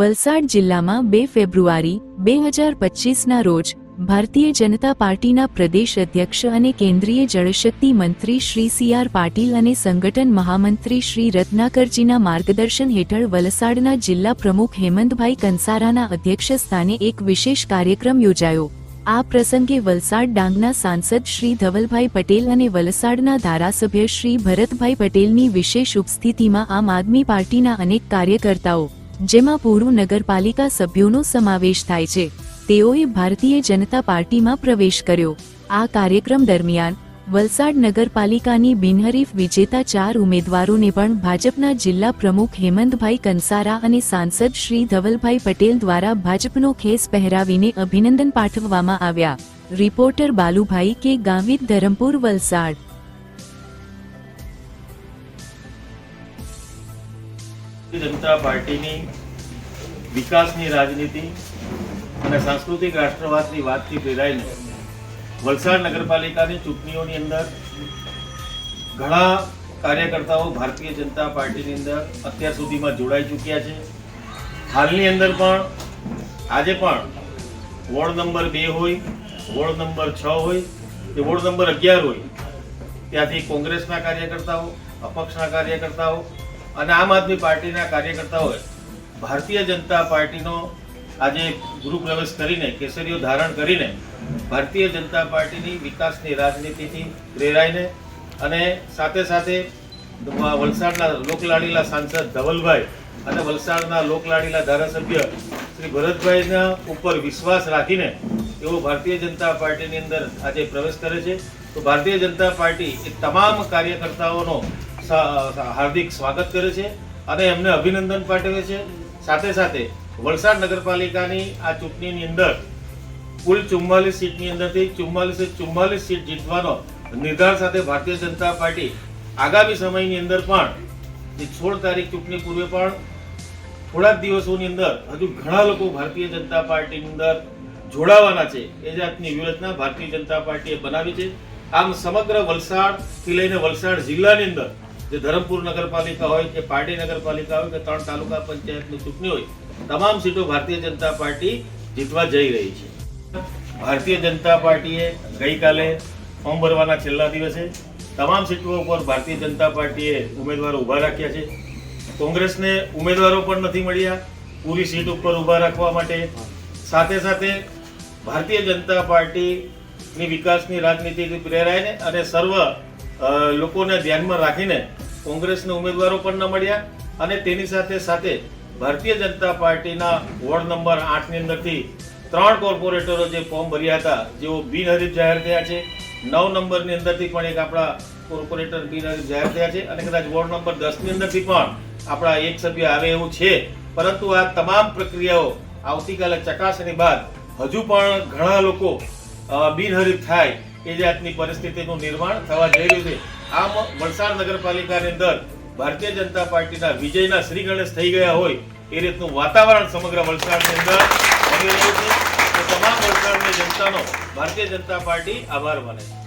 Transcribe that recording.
વલસાડ જિલ્લામાં બે ફેબ્રુઆરી, બે હજાર પચીસના રોજ, ભારતીય જનતા પાર્ટીના પ્રદેશ અધ્યક્ષ અને કેન્દ્રીય જળશક્તિ મંત્રી શ્રી સી આર પાટીલ અને સંગઠન મહામંત્રી શ્રી રત્નાકરજીના માર્ગદર્શન હેઠળ વલસાડના જિલ્લા પ્રમુખ હેમંતભાઈ કંસારાના અધ્યક્ષ સ્થાને એક વિશેષ કાર્યક્રમ યોજાયો. આ પ્રસંગે વલસાડ ડાંગના સાંસદ શ્રી ધવલભાઈ પટેલ અને વલસાડના ધારાસભ્ય શ્રી ભરતભાઈ પટેલની વિશેષ ઉપસ્થિતિમાં આમ આદમી પાર્ટીના અનેક કાર્યકર્તાઓ જેમાં પૂર્વ નગરપાલિકા સભ્યોનો સમાવેશ થાય છે. તેઓએ ભારતીય જનતા પાર્ટીમાં પ્રવેશ કર્યો. આ કાર્યક્રમ દરમિયાન વલસાડ નગરપાલિકાની બિનહરીફ વિજેતા ચાર ઉમેદવારોને પણ ભાજપના જિલ્લા પ્રમુખ હેમંતભાઈ કંસારા અને સાંસદ શ્રી ધવલભાઈ પટેલ દ્વારા ભાજપનો ખેસ પહેરાવીને અભિનંદન પાઠવવામાં આવ્યા. રિપોર્ટર બાલુભાઈ કે ગાંવિત ધરમપુર, વલસાડ. ભારતીય જનતા પાર્ટીની વિકાસની રાજનીતિ અને સાંસ્કૃતિક રાષ્ટ્રવાદની વાતથી પ્રેરાઈને વલસાડ નગરપાલિકાની ચૂંટણીઓની અંદર ઘણા કાર્યકર્તાઓ ભારતીય જનતા પાર્ટીની અંદર અત્યાર સુધીમાં જોડાઈ ચૂક્યા છે. હાલની અંદર પણ આજે પણ વોર્ડ નંબર બે હોય, વોર્ડ નંબર છ હોય કે વોર્ડ નંબર અગિયાર હોય ત્યાંથી કોંગ્રેસના કાર્યકર્તાઓ, અપક્ષના કાર્યકર્તાઓ અને આમ આદમી પાર્ટીના કાર્યકર્તાઓએ ભારતીય જનતા પાર્ટીનો આજે ગૃહ પ્રવેશ કરીને, કેસરીઓ ધારણ કરીને, ભારતીય જનતા પાર્ટીની વિકાસની રાજનીતિથી પ્રેરાઈને અને સાથે સાથે વલસાડના લોકલાડીલા સાંસદ ધવલભાઈ અને વલસાડના લોકલાડીલા ધારાસભ્ય શ્રી ભરતભાઈના ઉપર વિશ્વાસ રાખીને એવો ભારતીય જનતા પાર્ટીની અંદર આજે પ્રવેશ કરે છે. તો ભારતીય જનતા પાર્ટી એ તમામ કાર્યકર્તાઓનો હાર્દિક સ્વાગત કરે છે અને એમને અભિનંદન પાઠવે છે. સાથે સાથે વલસાડ નગરપાલિકાની આ ચૂંટણીની અંદર કુલ ચુમ્માલીસ સીટની અંદરથી ચુમ્માલીસે ચુમ્માલીસ સીટ જીતવાનો નિર્ધાર સાથે ભારતીય જનતા પાર્ટી આગામી સમયની અંદર પણ સોળ તારીખ ચૂંટણી પૂર્વે પણ થોડાક દિવસોની અંદર હજુ ઘણા લોકો ભારતીય જનતા પાર્ટીની અંદર જોડાવાના છે. એ જાતની વ્યૂહરચના ભારતીય જનતા પાર્ટીએ બનાવી છે. આમ સમગ્ર વલસાડથી લઈને વલસાડ જિલ્લાની અંદર જે ધરમપુર નગરપાલિકા હોય કે પારડી નગરપાલિકા હોય કે ત્રણ તાલુકા પંચાયતની ચૂંટણી હોય, તમામ સીટો ભારતીય જનતા પાર્ટી જીતવા જઈ રહી છે. ભારતીય જનતા પાર્ટીએ ગઈકાલે ફોર્મ ભરવાના છેલ્લા દિવસે તમામ સીટો ઉપર ભારતીય જનતા પાર્ટીએ ઉમેદવારો ઊભા રાખ્યા છે. કોંગ્રેસને ઉમેદવારો પણ નથી મળ્યા. પૂરી સીટ ઉપર ઊભા રાખવા માટે સાથે સાથે ભારતીય જનતા પાર્ટીની વિકાસની રાજનીતિથી પ્રેરાઈને અને સર્વ લોકોને ધ્યાનમાં રાખીને કોંગ્રેસના ઉમેદવારો પણ ન મળ્યા અને તેની સાથે સાથે ભારતીય જનતા પાર્ટીના વોર્ડ નંબર આઠની અંદરથી ત્રણ કોર્પોરેટરો જે ફોર્મ ભર્યા હતા, જેઓ બિનહરીફ જાહેર થયા છે. નવ નંબરની અંદરથી પણ એક આપણા કોર્પોરેટર બિનહરીફ જાહેર થયા છે અને કદાચ વોર્ડ નંબર દસની અંદરથી પણ આપણા એક સભ્ય આવે એવું છે. પરંતુ આ તમામ પ્રક્રિયાઓ આવતીકાલે ચકાસણી બાદ હજુ પણ ઘણા લોકો બિનહરીફ થાય. એ જાતની પરિસ્થિતિનું નિર્માણ થવા જઈ રહ્યું છે. આમ વલસાડ નગરપાલિકાની અંદર ભારતીય જનતા પાર્ટીના વિજયના શ્રી ગણેશ થઈ ગયા હોય એ રીતનું વાતાવરણ સમગ્ર વલસાડની અંદર બની રહ્યું છે. તમામ વલસાડની જનતાનો ભારતીય જનતા પાર્ટી આભાર માને છે.